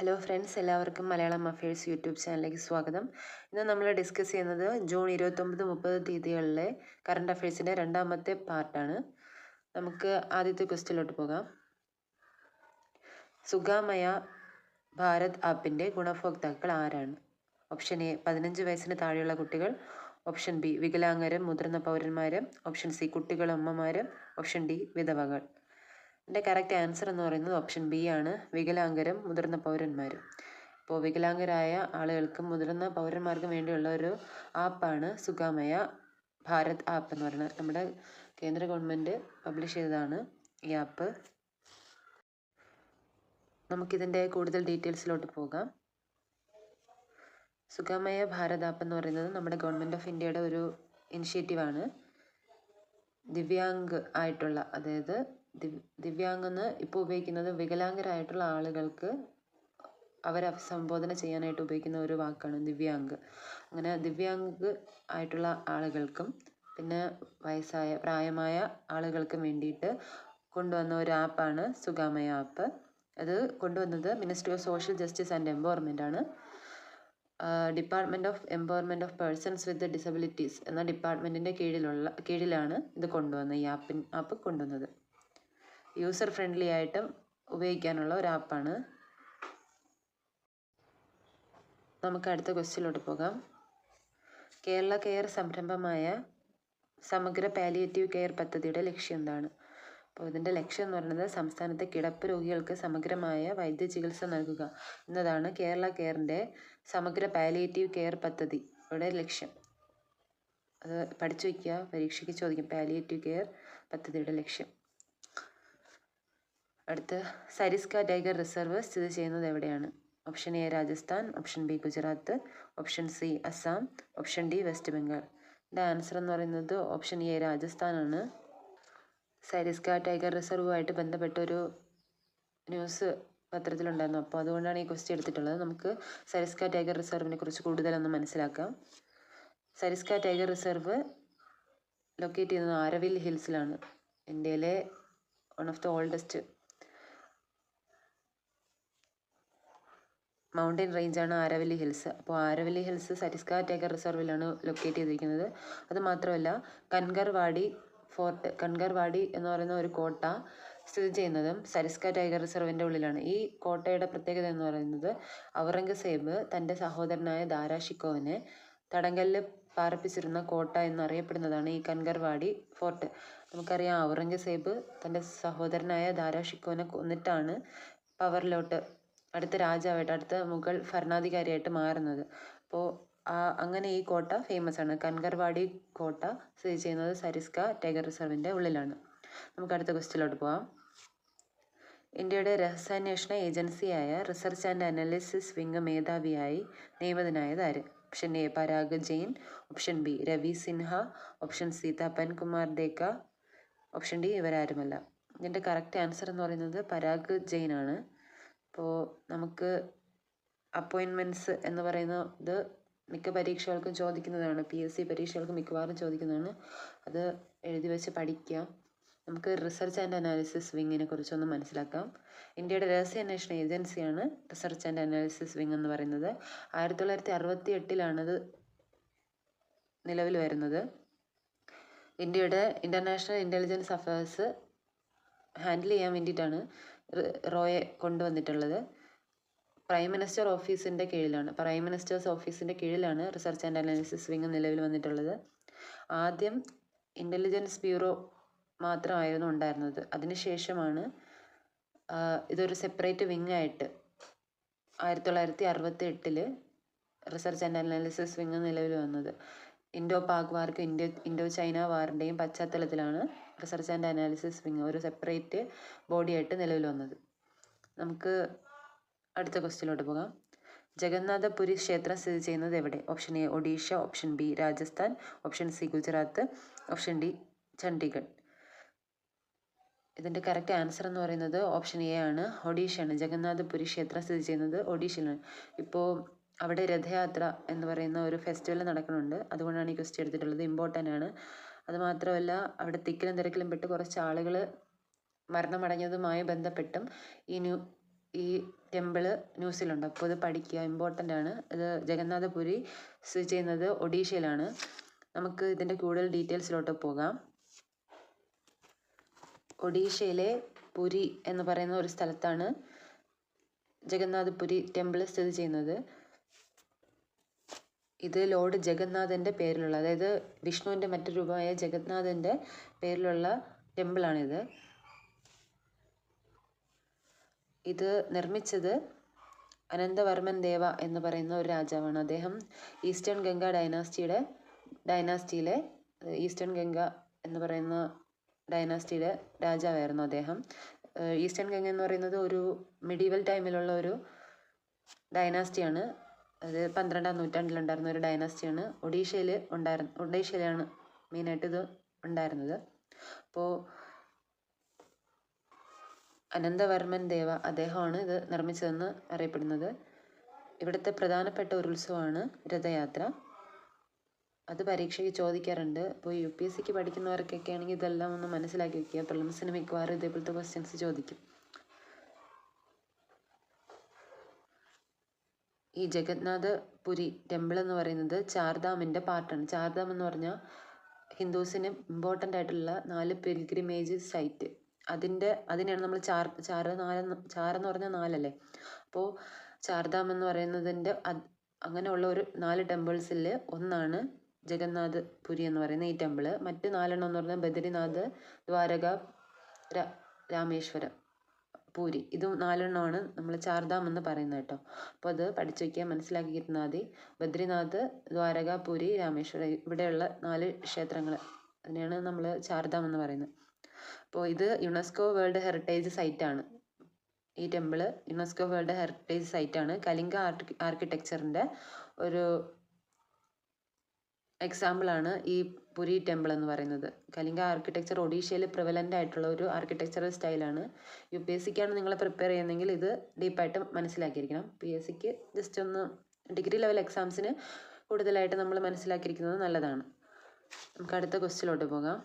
Hello friends എല്ലാവർക്കും Malayalam affairs YouTube ചാനലിലേക്ക് സ്വാഗതം. ഇന്ന് നമ്മൾ ഡിസ്കസ് ചെയ്യുന്നത് ജൂൺ ഇരുപത്തൊമ്പത് മുപ്പത് തീയതികളിലെ കറണ്ട് അഫയേഴ്സിന്റെ രണ്ടാമത്തെ പാർട്ടാണ് നമുക്ക് ആദ്യത്തെ ക്വസ്റ്റ്യനിലോട്ട് പോകാം. സുഗാമയ ഭാരത് ആപ്പിന്റെ ഗുണഭോക്താക്കൾ ആരാണ്? ഓപ്ഷൻ എ പതിനഞ്ച് വയസ്സിന് താഴെയുള്ള കുട്ടികൾ. ഓപ്ഷൻ ബി വികലാംഗരും മുതിർന്ന പൗരന്മാരും. ഓപ്ഷൻ സി കുട്ടികളും അമ്മമാരും. ഓപ്ഷൻ ഡി വിധവകൾ. എന്റെ കറക്റ്റ് ആൻസർ എന്ന് പറയുന്നത് ഓപ്ഷൻ ബി ആണ്. വികലാംഗരും മുതിർന്ന പൗരന്മാരും. ഇപ്പോൾ വികലാംഗരായ ആളുകൾക്കും മുതിർന്ന പൗരന്മാർക്കും വേണ്ടിയുള്ള ഒരു ആപ്പാണ് സുഗാമയ ഭാരത് ആപ്പ് എന്ന് പറയുന്നത്. നമ്മുടെ കേന്ദ്ര ഗവൺമെന്റ് പബ്ലിഷ് ചെയ്തതാണ് ഈ ആപ്പ് നമുക്കിതിന്റെ കൂടുതൽ ഡീറ്റെയിൽസിലോട്ട് പോകാം. സുഗമയ ഭാരത് ആപ്പ് എന്ന് പറയുന്നത് നമ്മുടെ ഗവൺമെന്റ് ഓഫ് ഇന്ത്യയുടെ ഒരു ഇനിഷ്യേറ്റീവാണ് ദിവ്യാംഗ് ആയിട്ടുള്ള അതായത് ദിവ്യാംഗ് എന്ന് ഇപ്പോൾ ഉപയോഗിക്കുന്നത് വികലാംഗരായിട്ടുള്ള ആളുകൾക്ക് അവരെ അഭിസംബോധന ചെയ്യാനായിട്ട് ഉപയോഗിക്കുന്ന ഒരു വാക്കാണ് ദിവ്യാംഗ്. അങ്ങനെ ദിവ്യാംഗ് ആയിട്ടുള്ള ആളുകൾക്കും പിന്നെ വയസ്സായ പ്രായമായ ആളുകൾക്കും വേണ്ടിയിട്ട് കൊണ്ടുവന്ന ഒരു ആപ്പാണ് സുഗാമയ ആപ്പ്. അത് കൊണ്ടുവന്നത് ministry of social justice and empowerment ആണ്. Department of empowerment of persons with disabilities എന്ന ഡിപ്പാർട്ട്മെന്റിന്റെ കീഴിലുള്ള കീഴിലാണ് ഇത് കൊണ്ടുവന്നത് ഈ ആപ്പിൻ ആപ്പ് കൊണ്ടുവന്നത്. യൂസർ ഫ്രണ്ട്ലി ആയിട്ടും ഉപയോഗിക്കാനുള്ള ഒരു ആപ്പാണ് നമുക്ക് അടുത്ത ക്വസ്റ്റ്യനിലോട്ട് പോകാം. കേരള കെയർ സംരംഭമായ സമഗ്ര പാലിയേറ്റീവ് കെയർ പദ്ധതിയുടെ ലക്ഷ്യം എന്താണ്? അപ്പോൾ ഇതിന്റെ ലക്ഷ്യം എന്ന് പറയുന്നത് സംസ്ഥാനത്തെ കിടപ്പ് രോഗികൾക്ക് സമഗ്രമായ വൈദ്യ ചികിത്സ നൽകുക എന്നതാണ് കേരള കെയറിന്റെ സമഗ്ര പാലിയേറ്റീവ് കെയർ പദ്ധതിയുടെ ലക്ഷ്യം. അത് പഠിച്ചു വയ്ക്കുക പരീക്ഷയ്ക്ക് ചോദിക്കും. പാലിയേറ്റീവ് കെയർ പദ്ധതിയുടെ ലക്ഷ്യം. അടുത്ത് സരിസ്ക ടൈഗർ റിസർവ് സ്ഥിതി ചെയ്യുന്നത് എവിടെയാണ്? Option A Rajasthan option B Gujarat option C Assam option D West Bengal. ഇതിന്റെ ആൻസർ എന്ന് പറയുന്നത് ഓപ്ഷൻ എ രാജസ്ഥാനാണ്. സരിസ്ക ടൈഗർ റിസർവുമായിട്ട് ബന്ധപ്പെട്ട ഒരു ന്യൂസ് പത്രത്തിലുണ്ടായിരുന്നു. അപ്പോൾ അതുകൊണ്ടാണ് ഈ ക്വസ്റ്റ്യൻ എടുത്തിട്ടുള്ളത്. നമുക്ക് സരിസ്ക ടൈഗർ റിസർവിനെ കുറിച്ച് കൂടുതലൊന്ന് മനസ്സിലാക്കാം. സരിസ്ക ടൈഗർ റിസർവ് ലൊക്കേറ്റ് ചെയ്യുന്നത് ആരവിൽ ഹിൽസിലാണ്. ഇന്ത്യയിലെ one of the oldest mountain റേഞ്ചാണ് Aravalli hills. അപ്പോൾ ആരവല്ലി ഹിൽസ് സരിസ്ക ടൈഗർ റിസർവിലാണ് ലൊക്കേറ്റ് ചെയ്തിരിക്കുന്നത്. അത് മാത്രമല്ല കൻഗർവാടി ഫോർട്ട് കൺഗർവാടി എന്ന് പറയുന്ന ഒരു കോട്ട സ്ഥിതി ചെയ്യുന്നതും സരിസ്ക ടൈഗർ റിസർവിന്റെ ഉള്ളിലാണ്. ഈ കോട്ടയുടെ പ്രത്യേകത എന്ന് പറയുന്നത് ഔറംഗസേബ് തന്റെ സഹോദരനായ ദാരാ ഷിക്കോവിനെ തടങ്കലിൽ പാർപ്പിച്ചിരുന്ന കോട്ട എന്നറിയപ്പെടുന്നതാണ് ഈ കൻഗർവാടി ഫോർട്ട്. നമുക്കറിയാം ഔറംഗസേബ് തന്റെ സഹോദരനായ ദാരാ ഷിക്കോനെ കൊന്നിട്ടാണ് പവറിലോട്ട് അടുത്ത രാജാവായിട്ട് അടുത്ത മുഗൾ ഭരണാധികാരിയായിട്ട് മാറുന്നത്. അപ്പോൾ അങ്ങനെ ഈ കോട്ട ഫേമസ് ആണ്. കൻഗർവാടി കോട്ട സ്ഥിതി ചെയ്യുന്നത് സരിസ്ക ടൈഗർ റിസർവിന്റെ ഉള്ളിലാണ്. നമുക്ക് അടുത്ത ക്വസ്റ്റിലോട്ട് പോവാം. ഇന്ത്യയുടെ രഹസ്യാന്വേഷണ ഏജൻസിയായ റിസർച്ച് ആൻഡ് അനാലിസിസ് വിംഗ് മേധാവിയായി നിയമിതനായത് ആര്? Option A Parag Jain. Option B Ravi Sinha. Option C Tapan Kumar Deka. Option D ഇവരാരുമല്ല. ഇതിന്റെ കറക്റ്റ് ആൻസർ എന്ന് പറയുന്നത് പരാഗ് ജെയിൻ ആണ് അപ്പോൾ നമുക്ക് അപ്പോയിൻമെന്റ്സ് എന്ന് പറയുന്നത് മിക്ക പരീക്ഷകൾക്കും ചോദിക്കുന്നതാണ്. പി എസ് സി പരീക്ഷകൾക്ക് മിക്കവാറും ചോദിക്കുന്നതാണ്. അത് എഴുതി വെച്ച് പഠിക്കുക. നമുക്ക് റിസർച്ച് ആൻഡ് അനാലിസിസ് വിങ്ങിനെ കുറിച്ചൊന്ന് മനസ്സിലാക്കാം. ഇന്ത്യയുടെ രഹസ്യാന്വേഷണ ഏജൻസിയാണ് റിസർച്ച് ആൻഡ് അനാലിസിസ് വിങ് എന്ന് പറയുന്നത്. ആയിരത്തി തൊള്ളായിരത്തി അറുപത്തി എട്ടിലാണത് നിലവിൽ വരുന്നത്. ഇന്ത്യയുടെ ഇന്റർനാഷണൽ ഇന്റലിജൻസ് അഫയേഴ്സ് ഹാൻഡിൽ ചെയ്യാൻ വേണ്ടിയിട്ടാണ് റോയെ കൊണ്ടുവന്നിട്ടുള്ളത്. പ്രൈം മിനിസ്റ്റർ ഓഫീസിന്റെ കീഴിലാണ്. പ്രൈം മിനിസ്റ്റേഴ്സ് ഓഫീസിന്റെ കീഴിലാണ് റിസർച്ച് ആൻഡ് അനാലിസിസ് വിങ് നിലവിൽ വന്നിട്ടുള്ളത്. ആദ്യം ഇന്റലിജൻസ് ബ്യൂറോ മാത്രമായിരുന്നു ഉണ്ടായിരുന്നത്. അതിനുശേഷമാണ് ഇതൊരു സെപ്പറേറ്റ് വിങ് ആയിട്ട് ആയിരത്തി തൊള്ളായിരത്തി അറുപത്തി എട്ടിൽ റിസർച്ച് ആൻഡ് അനാലിസിസ് വിങ് നിലവിൽ വന്നത്. ഇൻഡോ പാക് വാർക്ക് ഇൻഡോ ഇൻഡോ ചൈന വാറിന്റെയും പശ്ചാത്തലത്തിലാണ് റിസർച്ച് ആൻഡ് അനാലിസിസ് വിങ് ഒരു സെപ്പറേറ്റ് ബോഡിയായിട്ട് നിലവിൽ വന്നത്. നമുക്ക് അടുത്ത ക്വസ്റ്റ്യനിലോട്ട് പോകാം. ജഗന്നാഥപുരി ക്ഷേത്രം സ്ഥിതി ചെയ്യുന്നത് എവിടെ? Option A Odisha. Option B Rajasthan. Option C Gujarat. Option D Chandigarh. ഇതിന്റെ കറക്റ്റ് ആൻസർ എന്ന് പറയുന്നത് ഓപ്ഷൻ എ ആണ്. ഒഡീഷയാണ്. ജഗന്നാഥപുരി ക്ഷേത്രം സ്ഥിതി ചെയ്യുന്നത് ഒഡീഷയിലാണ്. ഇപ്പോൾ അവിടെ രഥയാത്ര എന്ന് പറയുന്ന ഒരു ഫെസ്റ്റിവൽ നടക്കുന്നുണ്ട്. അതുകൊണ്ടാണ് ഈ ക്വസ്റ്റ്യൻ എടുത്തിട്ടുള്ളത്. ഇമ്പോർട്ടന്റ് ആണ്. അതുമാത്രമല്ല അവിടെ തിക്കിലും തിരക്കിലും പെട്ട് കുറച്ച് ആളുകൾ മരണമടഞ്ഞതുമായി ബന്ധപ്പെട്ടും ഈ ന്യൂ ഈ ടെമ്പിൾ ന്യൂസിലുണ്ട്. അപ്പോൾ ഇത് പഠിക്കുക ഇമ്പോർട്ടന്റ് ആണ്. ഇത് ജഗന്നാഥപുരി സ്ഥിതി ചെയ്യുന്നത് ഒഡീഷയിലാണ്. നമുക്ക് ഇതിന്റെ കൂടുതൽ ഡീറ്റെയിൽസിലോട്ട് പോകാം. ഒഡീഷയിലെ പുരി എന്ന് പറയുന്ന ഒരു സ്ഥലത്താണ് ജഗന്നാഥപുരി ടെമ്പിൾ സ്ഥിതി ചെയ്യുന്നത്. ഇത് ലോർഡ് ജഗന്നാഥന്റെ പേരിലുള്ള അതായത് വിഷ്ണുവിന്റെ മറ്റു രൂപമായ ജഗന്നാഥന്റെ പേരിലുള്ള ടെമ്പിളാണിത്. ഇത് നിർമ്മിച്ചത് അനന്തവർമ്മൻ ദേവ എന്ന് പറയുന്ന ഒരു രാജാവാണ്. അദ്ദേഹം ഈസ്റ്റേൺ ഗംഗ ഡൈനാസ്റ്റിയുടെ ഡൈനാസ്റ്റിയിലെ ഈസ്റ്റേൺ ഗംഗ എന്ന് പറയുന്ന ഡൈനാസ്റ്റിയുടെ രാജാവായിരുന്നു അദ്ദേഹം. ഈസ്റ്റേൺ ഗംഗ എന്ന് പറയുന്നത് ഒരു മിഡീവൽ ടൈമിലുള്ള ഒരു ഡൈനാസ്റ്റിയാണ്. അത് പന്ത്രണ്ടാം നൂറ്റാണ്ടിലുണ്ടായിരുന്ന ഒരു ഡൈനാസ്റ്റിയാണ് ഒഡീഷയിൽ ഉണ്ടായിരുന്ന ഒഡീഷയിലാണ് മെയിനായിട്ട് ഇത് ഉണ്ടായിരുന്നത്. അപ്പോൾ അനന്തവർമ്മൻ ദേവ അദ്ദേഹമാണ് ഇത് നിർമ്മിച്ചതെന്ന് അറിയപ്പെടുന്നത്. ഇവിടുത്തെ പ്രധാനപ്പെട്ട ഒരു ഉത്സവമാണ് രഥയാത്ര. അത് പരീക്ഷയ്ക്ക് ചോദിക്കാറുണ്ട്. അപ്പോൾ യു പി എസ് സിക്ക് പഠിക്കുന്നവർക്കൊക്കെ ആണെങ്കിൽ ഇതെല്ലാം ഒന്ന് മനസ്സിലാക്കി വെക്കുക. പ്രിലിംസിന് മിക്കവാറും ഇതേപോലത്തെ ക്വസ്റ്റ്യൻസ് ചോദിക്കും. ഈ ജഗന്നാഥ പുരി ടെമ്പിൾ എന്ന് പറയുന്നത് ചാർധാമിന്റെ പാർട്ടാണ് ചാർധാം എന്ന് പറഞ്ഞാൽ ഹിന്ദുസിന് ഇമ്പോർട്ടന്റ് ആയിട്ടുള്ള നാല് പിൽഗ്രിമേജ് സൈറ്റ് അതിന്റെ അതിനെയാണ് നമ്മൾ ചാർ ചാറ് നാലെന്ന് എന്ന് പറഞ്ഞാൽ നാലല്ലേ? അപ്പോൾ ചാർധാം എന്ന് പറയുന്നതിന്റെ അങ്ങനെയുള്ള ഒരു നാല് ടെമ്പിൾസിൽ ഒന്നാണ് ജഗന്നാഥ് പുരി എന്ന് പറയുന്ന ഈ ടെമ്പിൾ മറ്റ് നാലെണ്ണം എന്ന് പറഞ്ഞാൽ ബദ്രിനാഥ് ദ്വാരക രാമേശ്വരം. പൂരി. ഇത് നാലെണ്ണമാണ് നമ്മൾ ചാർധാം എന്ന് പറയുന്നത് കേട്ടോ. അപ്പോൾ അത് പഠിച്ചു വയ്ക്കുക മനസ്സിലാക്കിയിരുന്നാൽ മതി ബദ്രിനാഥ് ദ്വാരക പൂരി രാമേശ്വരം ഇവിടെയുള്ള നാല് ക്ഷേത്രങ്ങൾ അതിനെയാണ് നമ്മൾ ചാർധാം എന്ന് പറയുന്നത്. അപ്പോൾ ഇത് യുനെസ്കോ വേൾഡ് ഹെറിറ്റേജ് സൈറ്റാണ്. ഈ ടെമ്പിൾ യുനെസ്കോ വേൾഡ് ഹെറിറ്റേജ് സൈറ്റാണ്. കലിംഗ ആർക്കി ആർക്കിടെക്ചറിന്റെ ഒരു എക്സാമ്പിളാണ് ഈ പുരി ടെമ്പിൾ എന്ന് പറയുന്നത്. കലിംഗ ആർക്കിടെക്ചർ ഒഡീഷയിൽ പ്രിവലന്റ് ആയിട്ടുള്ള ഒരു ആർക്കിടെക്ചറൽ സ്റ്റൈലാണ് യു പി എസ് സിക്കാണ് നിങ്ങൾ പ്രിപ്പയർ ചെയ്യുന്നതെങ്കിൽ ഇത് ഡീപ്പായിട്ട് മനസ്സിലാക്കിയിരിക്കണം. പി എസ് സിക്ക് ജസ്റ്റ് ഒന്ന് ഡിഗ്രി ലെവൽ എക്സാംസിന് കൂടുതലായിട്ട് നമ്മൾ മനസ്സിലാക്കിയിരിക്കുന്നത് നല്ലതാണ്. നമുക്ക് അടുത്ത ക്വസ്റ്റിലോട്ട് പോകാം.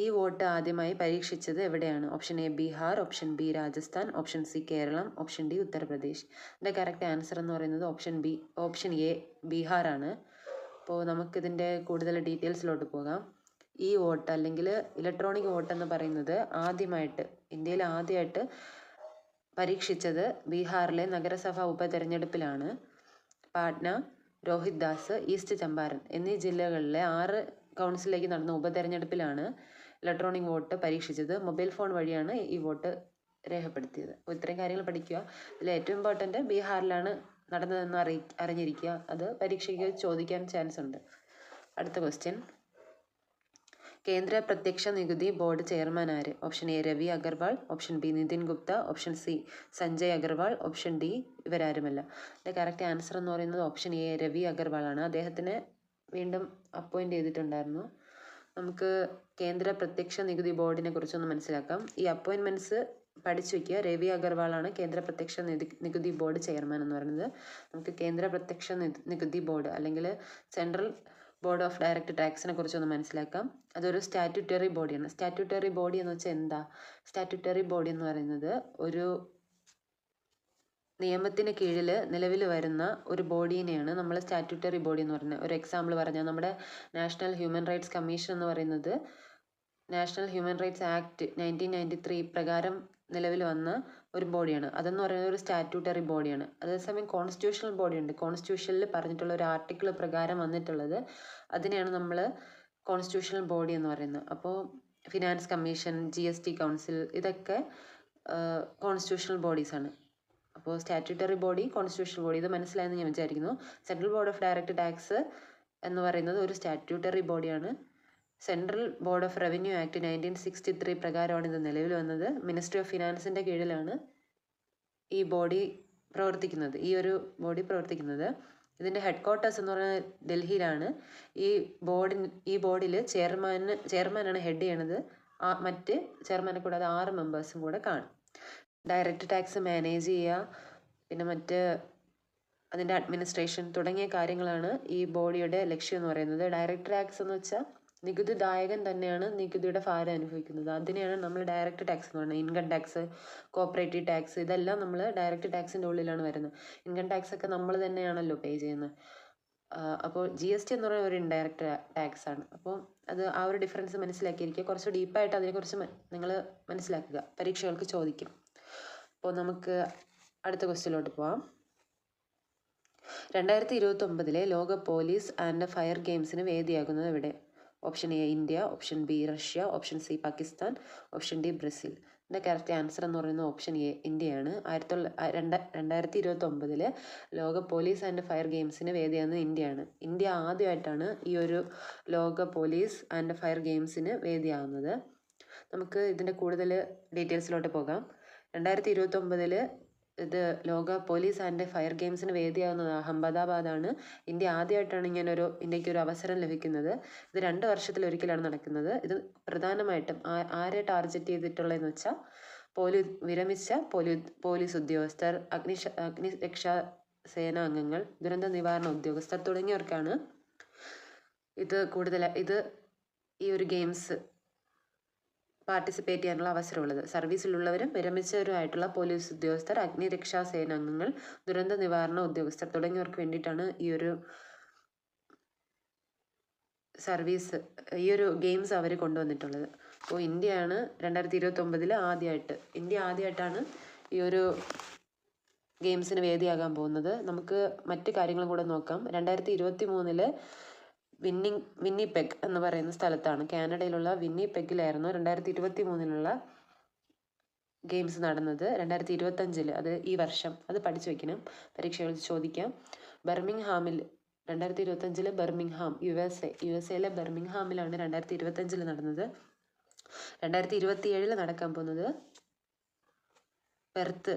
ഈ വോട്ട് ആദ്യമായി പരീക്ഷിച്ചത് എവിടെയാണ്? Option A Bihar option B Rajasthan option C Kerala option D Uttar Pradesh ഇതിന്റെ കറക്റ്റ് ആൻസർ എന്ന് പറയുന്നത് ഓപ്ഷൻ ബി ഓപ്ഷൻ എ ബീഹാറാണ് അപ്പോൾ നമുക്കിതിന്റെ കൂടുതൽ ഡീറ്റെയിൽസിലോട്ട് പോകാം. ഈ വോട്ട് അല്ലെങ്കിൽ ഇലക്ട്രോണിക് വോട്ട് എന്ന് പറയുന്നത് ആദ്യമായിട്ട് ഇന്ത്യയിൽ ആദ്യമായിട്ട് പരീക്ഷിച്ചത് ബീഹാറിലെ നഗരസഭാ ഉപതെരഞ്ഞെടുപ്പിലാണ്. പാട്ന രോഹിത് ദാസ് ഈസ്റ്റ് ചമ്പാരൻ എന്നീ ജില്ലകളിലെ ആറ് കൗൺസിലേക്ക് നടന്ന ഉപതെരഞ്ഞെടുപ്പിലാണ് ഇലക്ട്രോണിക് വോട്ട് പരീക്ഷിച്ചത്. മൊബൈൽ ഫോൺ വഴിയാണ് ഈ വോട്ട് രേഖപ്പെടുത്തിയത്. അപ്പോൾ ഇത്രയും കാര്യങ്ങൾ പഠിക്കുക. ഇതിൽ ഏറ്റവും ഇമ്പോർട്ടന്റ് ബീഹാറിലാണ് നടന്നതെന്ന് അറി അറിഞ്ഞിരിക്കുക. അത് പരീക്ഷയ്ക്ക് ചോദിക്കാൻ ചാൻസ് ഉണ്ട്. അടുത്ത ക്വസ്റ്റ്യൻ കേന്ദ്ര പ്രത്യക്ഷ നികുതി ബോർഡ് ചെയർമാൻ ആര്? Option A Ravi Agarwal option B Nitin Gupta option C Sanjay Agarwal option D ഇവരാരുമല്ല. ഇതിന്റെ കറക്റ്റ് ആൻസർ എന്ന് പറയുന്നത് ഓപ്ഷൻ എ രവി അഗർവാൾ ആണ് അദ്ദേഹത്തിനെ വീണ്ടും അപ്പോയിന്റ് ചെയ്തിട്ടുണ്ടായിരുന്നു. നമുക്ക് കേന്ദ്ര പ്രത്യക്ഷ നികുതി ബോർഡിനെ കുറിച്ചൊന്ന് മനസ്സിലാക്കാം. ഈ അപ്പോയിൻമെന്റ്സ് പഠിച്ചു വയ്ക്കുക. രവി അഗർവാളാണ് കേന്ദ്ര പ്രത്യക്ഷ നികുതി ബോർഡ് ചെയർമാൻ എന്ന് പറയുന്നത്. നമുക്ക് കേന്ദ്ര പ്രത്യക്ഷ നികുതി ബോർഡ് അല്ലെങ്കിൽ സെൻട്രൽ ബോർഡ് ഓഫ് ഡയറക്റ്റ് ടാക്സിനെ കുറിച്ചൊന്ന് മനസ്സിലാക്കാം. അതൊരു സ്റ്റാറ്റ്യൂട്ടറി ബോഡിയാണ്. സ്റ്റാറ്റ്യൂട്ടറി ബോഡി എന്ന് വെച്ചാൽ എന്താ? സ്റ്റാറ്റ്യൂട്ടറി ബോഡി എന്ന് പറയുന്നത് ഒരു നിയമത്തിന് കീഴിൽ നിലവിൽ വരുന്ന ഒരു ബോഡീനെയാണ് നമ്മൾ സ്റ്റാറ്റ്യൂട്ടറി ബോഡി എന്ന് പറയുന്നത്. ഒരു എക്സാമ്പിൾ പറഞ്ഞാൽ നമ്മുടെ നാഷണൽ ഹ്യൂമൻ റൈറ്റ്സ് കമ്മീഷൻ എന്ന് പറയുന്നത് national human rights act nineteen ninety three പ്രകാരം നിലവിൽ വന്ന ഒരു ബോഡിയാണ്. അതെന്ന് പറയുന്നത് ഒരു സ്റ്റാറ്റ്യൂട്ടറി ബോഡിയാണ്. അതേസമയം കോൺസ്റ്റിറ്റ്യൂഷണൽ ബോഡിയുണ്ട്. കോൺസ്റ്റിറ്റ്യൂഷനിൽ പറഞ്ഞിട്ടുള്ള ഒരു ആർട്ടിക്കിൾ പ്രകാരം വന്നിട്ടുള്ളത് അതിനെയാണ് നമ്മൾ കോൺസ്റ്റിറ്റ്യൂഷണൽ ബോഡി എന്ന് പറയുന്നത്. അപ്പോൾ finance commission G S T council ഇതൊക്കെ കോൺസ്റ്റിറ്റ്യൂഷണൽ ബോഡീസാണ് അപ്പോൾ സ്റ്റാറ്റ്യൂട്ടറി ബോഡി കോൺസ്റ്റിറ്റ്യൂഷണൽ ബോഡി ഇത് മനസ്സിലായെന്ന് ഞാൻ വിചാരിക്കുന്നു. Central board of direct tax എന്ന് പറയുന്നത് ഒരു സ്റ്റാറ്റ്യൂട്ടറി ബോഡിയാണ്. Central board of revenue act nineteen sixty three പ്രകാരമാണ് ഇത് നിലവിൽ വന്നത്. മിനിസ്ട്രി ഓഫ് ഫിനാൻസിന്റെ കീഴിലാണ് ഈ ബോഡി പ്രവർത്തിക്കുന്നത് ഈ ഒരു ബോഡി പ്രവർത്തിക്കുന്നത്. ഇതിന്റെ ഹെഡ് ക്വാർട്ടേഴ്സ് എന്ന് പറയുന്നത് ഡൽഹിയിലാണ്. ഈ ബോർഡിൻ ഈ ബോർഡിൽ ചെയർമാന് ചെയർമാനാണ് ഹെഡ് ചെയ്യണത്. മറ്റ് ചെയർമാനെ കൂടാതെ ആറ് മെമ്പേഴ്സും കൂടെ കാണും. ഡയറക്റ്റ് ടാക്സ് മാനേജ് ചെയ്യുക പിന്നെ മറ്റ് അതിന്റെ അഡ്മിനിസ്ട്രേഷൻ തുടങ്ങിയ കാര്യങ്ങളാണ് ഈ ബോഡിയുടെ ലക്ഷ്യം എന്ന് പറയുന്നത്. ഡയറക്റ്റ് ടാക്സ് എന്ന് വെച്ചാൽ നികുതിദായകൻ തന്നെയാണ് നികുതിയുടെ ഭാരം അനുഭവിക്കുന്നത്. അതിനെയാണ് നമ്മൾ ഡയറക്റ്റ് ടാക്സ് എന്ന് പറയുന്നത്. ഇൻകം ടാക്സ് കോപ്പറേറ്റീവ് ടാക്സ് ഇതെല്ലാം നമ്മൾ ഡയറക്റ്റ് ടാക്സിന്റെ ഉള്ളിലാണ് വരുന്നത്. ഇൻകം ടാക്സ് ഒക്കെ നമ്മൾ തന്നെയാണല്ലോ പേ ചെയ്യുന്നത്. അപ്പോൾ ജി എസ് ടി എന്ന് പറയുന്ന ഒരു ഇൻഡയറക്റ്റ് ടാക്സ് ആണ്. അപ്പോൾ അത് ആ ഒരു ഡിഫറൻസ് മനസ്സിലാക്കിയിരിക്കുക. കുറച്ച് ഡീപ്പായിട്ട് അതിനെക്കുറിച്ച് നിങ്ങൾ മനസ്സിലാക്കുക. പരീക്ഷകൾക്ക് ചോദിക്കും. അപ്പോൾ നമുക്ക് അടുത്ത ക്വസ്റ്റ്യനിലോട്ട് പോവാം. രണ്ടായിരത്തി ഇരുപത്തി ഒമ്പതിലെ ലോക പോലീസ് ആൻഡ് ഫയർ ഗെയിംസിന് വേദിയാകുന്നത് എവിടെ? Option A India. Option B Russia. Option C Pakistan. Option D Brazil. ഇതിന്റെ കറക്റ്റ് ആൻസർ എന്ന് പറയുന്നത് ഓപ്ഷൻ എ ഇന്ത്യയാണ്. ആയിരത്തി രണ്ട് രണ്ടായിരത്തി ഇരുപത്തി ഒമ്പതിൽ ലോക പോലീസ് ആൻഡ് ഫയർ ഗെയിംസിന് വേദിയാകുന്നത് ഇന്ത്യയാണ്. ഇന്ത്യ ആദ്യമായിട്ടാണ് ഈ ഒരു ലോക പോലീസ് ആൻഡ് ഫയർ ഗെയിംസിന് വേദിയാകുന്നത്. നമുക്ക് ഇതിന്റെ കൂടുതൽ ഡീറ്റെയിൽസിലോട്ട് പോകാം. രണ്ടായിരത്തി ഇരുപത്തി ഒമ്പതിൽ ഇത് ലോക പോലീസ് ആൻഡ് ഫയർ ഗെയിംസിന് വേദിയാകുന്നത് അഹമ്മദാബാദാണ്. ഇന്ത്യ ആദ്യമായിട്ടാണ് ഇങ്ങനൊരു ഇന്ത്യയ്ക്ക് ഒരു അവസരം ലഭിക്കുന്നത്. ഇത് രണ്ട് വർഷത്തിലൊരിക്കലാണ് നടക്കുന്നത്. ഇത് പ്രധാനമായിട്ടും ആരെ ടാർഗറ്റ് ചെയ്തിട്ടുള്ളതെന്ന് വെച്ചാൽ പോലീ വിരമിച്ച പോലീ പോലീസ് ഉദ്യോഗസ്ഥർ അഗ്നി അഗ്നിരക്ഷാ സേനാ അംഗങ്ങൾ ദുരന്ത നിവാരണ ഉദ്യോഗസ്ഥർ തുടങ്ങിയവർക്കാണ് ഇത് കൂടുതൽ ഇത് ഈ ഒരു ഗെയിംസ് പാർട്ടിസിപ്പേറ്റ് ചെയ്യാനുള്ള അവസരമുള്ളത്. സർവീസിലുള്ളവരും വിരമിച്ചവരുമായിട്ടുള്ള പോലീസ് ഉദ്യോഗസ്ഥർ അഗ്നിരക്ഷാ സേനാംഗങ്ങൾ ദുരന്ത നിവാരണ ഉദ്യോഗസ്ഥർ തുടങ്ങിയവർക്ക് വേണ്ടിയിട്ടാണ് ഈ ഒരു സർവീസ് ഈ ഒരു ഗെയിംസ് അവർ കൊണ്ടുവന്നിട്ടുള്ളത്. അപ്പോൾ ഇന്ത്യയാണ് രണ്ടായിരത്തി ഇരുപത്തി ഒമ്പതിൽ ആദ്യമായിട്ട് ഇന്ത്യ ആദ്യമായിട്ടാണ് ഈ ഒരു ഗെയിംസിന് വേദിയാകാൻ പോകുന്നത്. നമുക്ക് മറ്റ് കാര്യങ്ങളും കൂടെ നോക്കാം. രണ്ടായിരത്തി ഇരുപത്തി മൂന്നിൽ വിന്നിങ് വിന്നിപെഗ് എന്ന് പറയുന്ന സ്ഥലത്താണ്. കാനഡയിലുള്ള വിന്നിപെഗിലായിരുന്നു രണ്ടായിരത്തി ഇരുപത്തി മൂന്നിലുള്ള ഗെയിംസ് നടന്നത്. രണ്ടായിരത്തി ഇരുപത്തഞ്ചിൽ അത് ഈ വർഷം അത് പഠിച്ചു വെക്കണം. പരീക്ഷകളിൽ ചോദിക്കാം. ബർമിംഗ്ഹാമിൽ രണ്ടായിരത്തി ഇരുപത്തഞ്ചിൽ Birmingham U S A U S എയിലെ ബർമിംഗ്ഹാമിലാണ് രണ്ടായിരത്തി ഇരുപത്തഞ്ചിൽ നടന്നത്. രണ്ടായിരത്തി ഇരുപത്തി ഏഴിൽ നടക്കാൻ പോകുന്നത് പെർത്ത്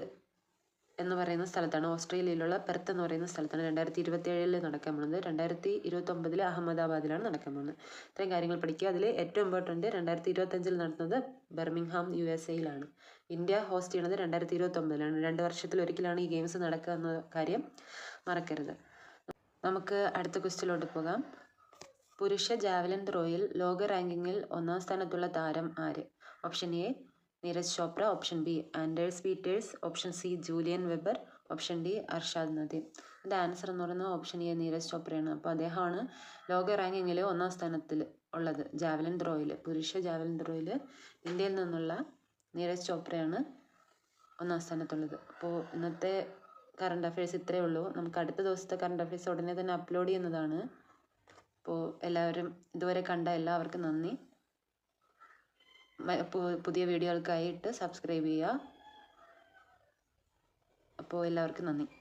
എന്ന് പറയുന്ന സ്ഥലത്താണ്. ഓസ്ട്രേലിയയിലുള്ള പെർത്ത് എന്ന് പറയുന്ന സ്ഥലത്താണ് രണ്ടായിരത്തി ഇരുപത്തി ഏഴിൽ നടക്കാൻ പോകുന്നത്. രണ്ടായിരത്തി ഇരുപത്തി ഒമ്പതിൽ അഹമ്മദാബാദിലാണ് നടക്കാൻ പോകുന്നത്. ഇത്രയും കാര്യങ്ങൾ പഠിക്കുക. അതിൽ ഏറ്റവും ഇമ്പോർട്ടന്റ് രണ്ടായിരത്തി ഇരുപത്തഞ്ചിൽ നടത്തുന്നത് ബർമിംഗ്ഹാം യു എസ് എയിലാണ്. ഇന്ത്യ ഹോസ്റ്റ് ചെയ്യുന്നത് രണ്ടായിരത്തി ഇരുപത്തി ഒമ്പതിലാണ് രണ്ട് വർഷത്തിൽ ഒരിക്കലാണ് ഈ ഗെയിംസ് നടക്കുക എന്ന കാര്യം മറക്കരുത്. നമുക്ക് അടുത്ത ക്വസ്റ്റ്യനിലോട്ട് പോകാം. പുരുഷ ജാവലിൻ ത്രോയിൽ ലോക റാങ്കിങ്ങിൽ ഒന്നാം സ്ഥാനത്തുള്ള താരം ആര്? Option A Neeraj Chopra option B Anders Peters option C Julian Weber option D Arshad Nadeem. അതിന്റെ ആൻസർ എന്ന് പറയുന്നത് ഓപ്ഷൻ എ നീരജ് ചോപ്രയാണ്. അപ്പോൾ അദ്ദേഹമാണ് ലോക റാങ്കിങ്ങിൽ ഒന്നാം സ്ഥാനത്തിൽ ഉള്ളത്. ജാവലിൻ ത്രോയിൽ പുരുഷ ജാവലിൻ ത്രോയിൽ ഇന്ത്യയിൽ നിന്നുള്ള നീരജ് ചോപ്രയാണ് ഒന്നാം സ്ഥാനത്തുള്ളത്. അപ്പോൾ ഇന്നത്തെ കറണ്ട് അഫയേഴ്സ് ഇത്രയേ ഉള്ളൂ. നമുക്ക് അടുത്ത ദിവസത്തെ കറണ്ട് അഫയേഴ്സ് ഉടനെ തന്നെ അപ്ലോഡ് ചെയ്യുന്നതാണ്. അപ്പോൾ എല്ലാവരും ഇതുവരെ കണ്ട എല്ലാവർക്കും നന്ദി. പുതിയ വീഡിയോകൾക്കായിട്ട് സബ്സ്ക്രൈബ് ചെയ്യുക. അപ്പോൾ എല്ലാവർക്കും നന്ദി.